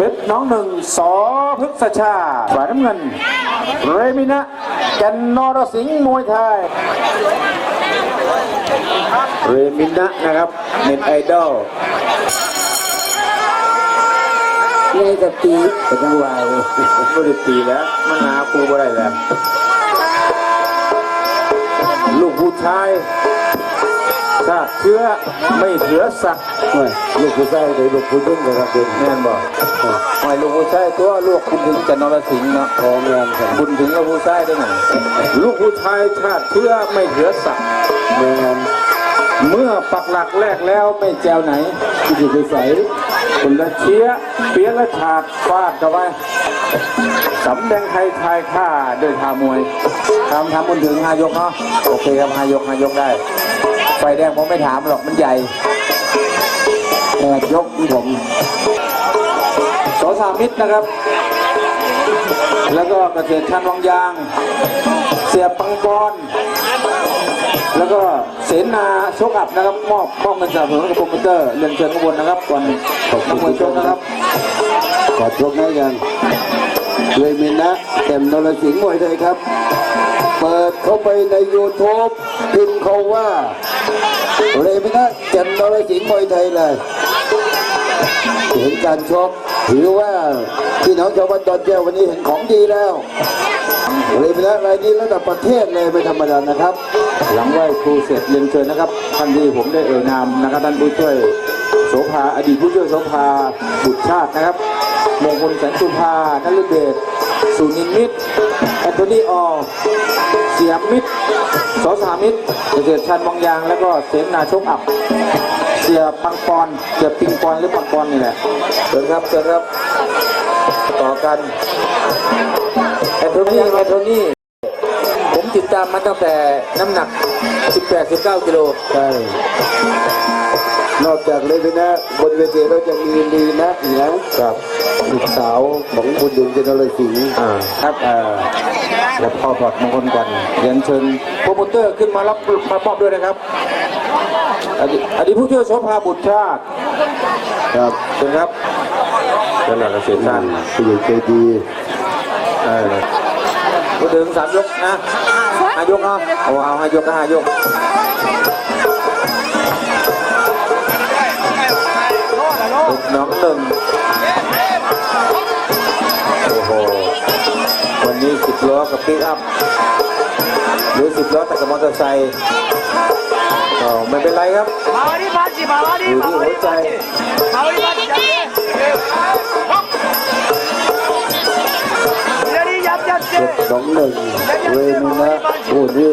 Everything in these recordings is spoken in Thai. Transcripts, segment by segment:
เพชรน้องหนึ่งสอพฤกษชาติฝ่ายน้ำเงิน เรมินะแกันนรสิงห์มวยไทย เรมินะนะครับเน็ตไอดอลนี่จะตีเป็นจังหวะเลยไม่ได้ตีแล้วมันหาครูบ่ได้แล้ว ลูกผู้ชาย ชาติเชื้อไม่เถือสักโอ้ยลูกผู้ชายเลยลูกผู้หญิงเลยครับเป็นแม่นบอกหอยลูกผู้ชายตัวลูกคุณถึงจะนรสิงห์เนาะพอแม่นครับบุญถึงกับผู้ชายได้ไงลูกผู้ชายชาติเชื้อไม่เถือสักแม่นเมื่อปักหลักแรกแล้วไม่แจวไหนที่จะไปใส่คนละเชียเปียละฉาดฟาดเข้าไปสำแดงไทยทายค่าด้วยท่ามวยทำทำบนถึงห้ายกเนาะโอเคครับห้ายกห้ายกได้ ไฟแดงผมไม่ถามหรอกมันใหญ่แปดยกที่ผมสอสามิตรนะครับ แล้วก็เกษตรชันวังยาง เสียปังปอนแล้วก็เสนาโชคอับนะครับมอบมอบเงินสนับสนุนกับโปรโมเตอร์เรียนเชิญข้างบนนะครับ ก่อนขอบคุณชมนะครับขอดชกให้กันเลยมินนะเต็มนรสิงห์มวยไทยครับ เปิดเข้าไปใน YouTube พิมพ์เขาว่า เรมินะเต็มนรสิงห์มวยไทยเลยเห็นการชกถือว่าพี่น้องชาวบ้านดอนแก้ววันนี้เห็นของดีแล้วเลยมินะรายนี้ระดับประเทศเลยไม่ธรรมดานะครับ หลังไหว้ครูเสร็จเรียนเชิญนะครับท่านที่ผมได้เอ่ยนามนะครับท่านผู้ช่วยโสภาอดีตผู้ช่วยโสภาบุตรชาตินะครับมงคลแสนสุภานฤเดชสุนินมิตรแอนโทนีออ ลเสียมมิตรสอสามิตรเกษตรชันวังยางแล้วก็เสนาโชคอับเสียปังปอนเสียปิงปอนหรือปังปอนนี่แหละเชิญครับเชิญครับต่อกันแอนโทนีแอนโทนีผมติดตามมันตั้งแต่น้ำหนัก 18-19 กิโลใช่นอกจากเลยมินะบนเวทีเราจะมีลีนะอีกนะครับลูกสาวของคุณดุงเจนรสิงห์อ่าครับเอ่อ แล้วพ่อปลอดมงคลก่อนเรียนเชิญโปรโมเตอร์ขึ้นมารับมามอบด้วยนะครับอดีตอดีตผู้ช่วยโสภาบุตรชาติครับเชิญครับเชิญหลักเกษตรชาติผู้ใหญ่ใจดีเออพูดถึงสามยกนะห้ายกเอาเอาเอาห้ายกก็ห้ายกลูกน้องหนึ่ง โอ้โห วันนี้สิบล้อกับปิกอัพ หรือสิบล้อแต่กับมอเตอร์ไซค์ก็ไม่เป็นไรครับมาวันนี้มาจีมาวันนี้มาวันนี้มาใจเจ็ดสองหนึ่งเวมินะโอ้ดี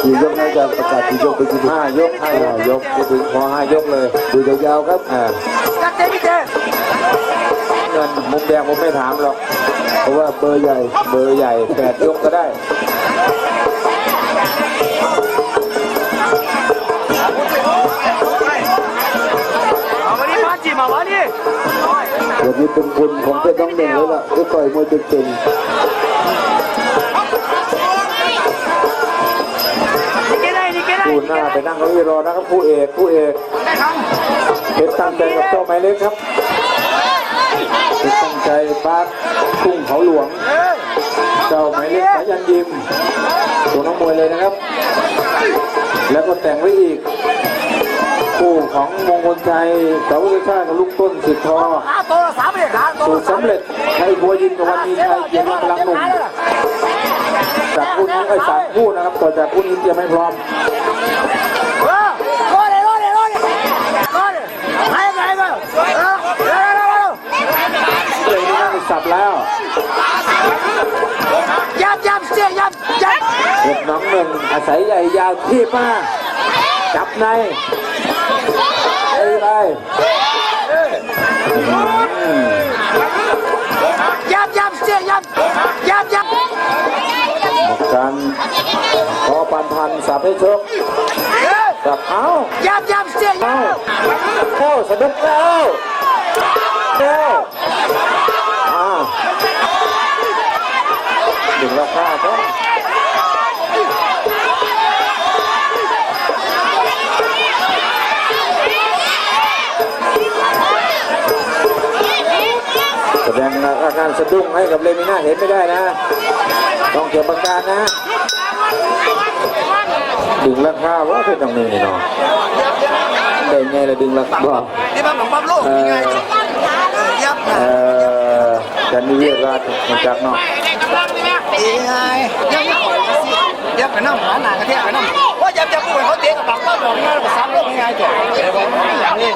สี่ยกน่าจะประกาศสี่ยกไปถึงห้ายกห้ายกไปถึงพอห้ายกเลยดูยาวๆครับอ่าัดเจนพี่เจงินมุมแดงผมไม่ถามหรอก เพราะว่าเบอร์ใหญ่เบอร์ใหญ่แปดยกก็ได้เดี๋ยวนี้เป็นคุญของเพชรน้องเด่งแล้วล่ะก็ต่อยมวยเก่งๆดูหน้าไปนั่งเขาอีรอนะครับผู้เอกผู้เอก เพชรตั้งใจกับโต้าหม้เล็กครับเพชรตั้งใจปาร์คกุ้งเขาหลวง เจ้าไม้เล็กสายันยิมตัวน้องมวยเลยนะครับ แล้วก็แต่งไว้อีกคู่ของมงคลชัยสาวกชาติกับลูกต้นสิทธอสูตรสำเร็จให้บัวยินกับวันนี้ไทยเกียรติพลังหนุ่มจากคู่นี้ไอ้สามคู่นะครับ ต่อจากคู่นี้เตรียมให้พร้อม แล้วยับยับเสียยับยับเด็กน้องหนึ่งอาศัยใหญ่ยาวที่ป้าจับในเอ้ยไปยับยับเสียยับยับยับกันพอปันพันสับให้ชกกับเอ้ายับยับเสียยับเข้าสนุกแล้วเข้า แสดงอาการสะดุ้งให้กับเลมิน่าเห็นไม่ได้นะ ต้องเก็บประการนะดึงราคาว่าเป็นตรงนี้เนาะเดินไงละดึงราคาบอกนี่มันของปั๊มโลกยังไงยับเวศราชจากนอก เนาะยังไงยับยับไปน้ำหาหนากระเทียมไปน้ำว่ายับยับป่วยเขาเตะกับปักก็บอกง่ายภาษาโลกง่ายจ้ะอย่างนี้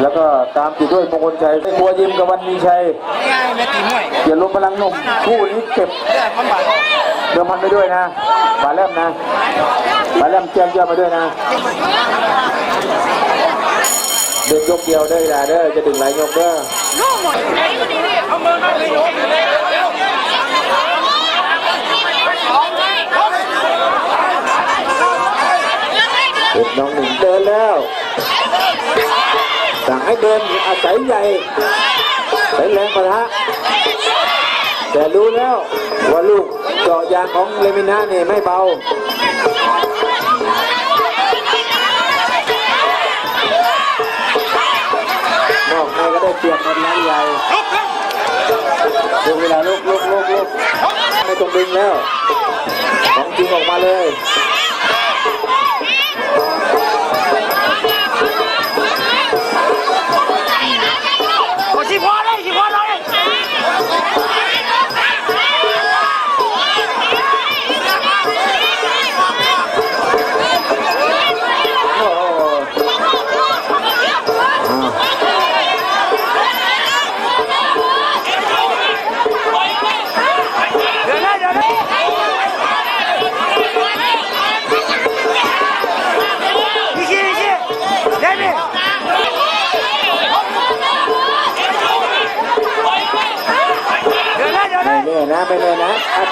แล้วก็ตามติดด้วยมงคลชัยบัวยิมกับวันมีชัยง่ายแม่ตีมวยอย่าลมพลังนมคู่นี้เก็บเลือดมันบาดเดิมพันไปด้วยนะบาแลมนะบาแลมแจ้งเจ้ามาด้วยนะเดินยกเดียวได้ด่าเด้อจะดึงหลายยกเด้อ ด็กน้องหนึ่งเดินแล้วสั่งให้เดินอาศัยใหญ่ใช้แรงประทะแต่รู้แล้วว่าลูกเจาะยางของเลมิน่าเนี่ยไม่เบานอกในก็ได้เปรียบหมดแล้วใหญ่ดูเวลาลุกลุกลุกลุกไม่ต้องดึงแล้ว ของจริงออกมาเลย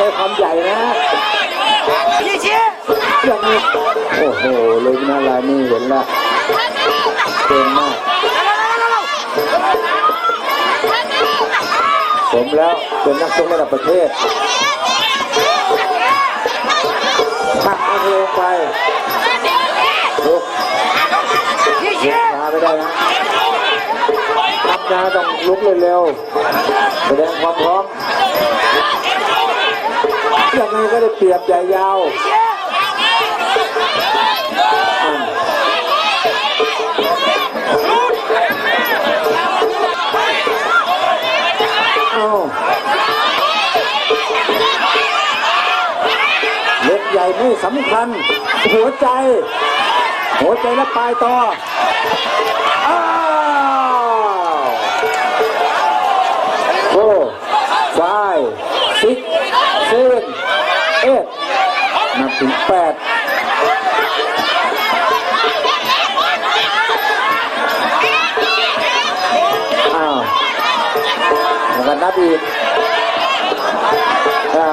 นะอาศัยความใหญ่นะพี่ชี้อย่างนี้โอ้โหเลยนาลานี่เห็นละเต็มมากผมแล้วเป็นนักชกระดับประเทศพักเอาเทลงไปลุกพี่ลุชี้กช้าไม่ได้นะทำนาต้องลุกเร็วๆแสดงความพร้อม ยังไงก็ได้เปรียบใหญ่ยาวเอาเล็กใหญ่ไม่สำคัญ หัวใจ หัวใจและปลายต่อ อ้าวโอ้ไฟซิกเซเว่น เอ็ดนับถึงแปดอ้าวแล้วก็นับอีกอ่า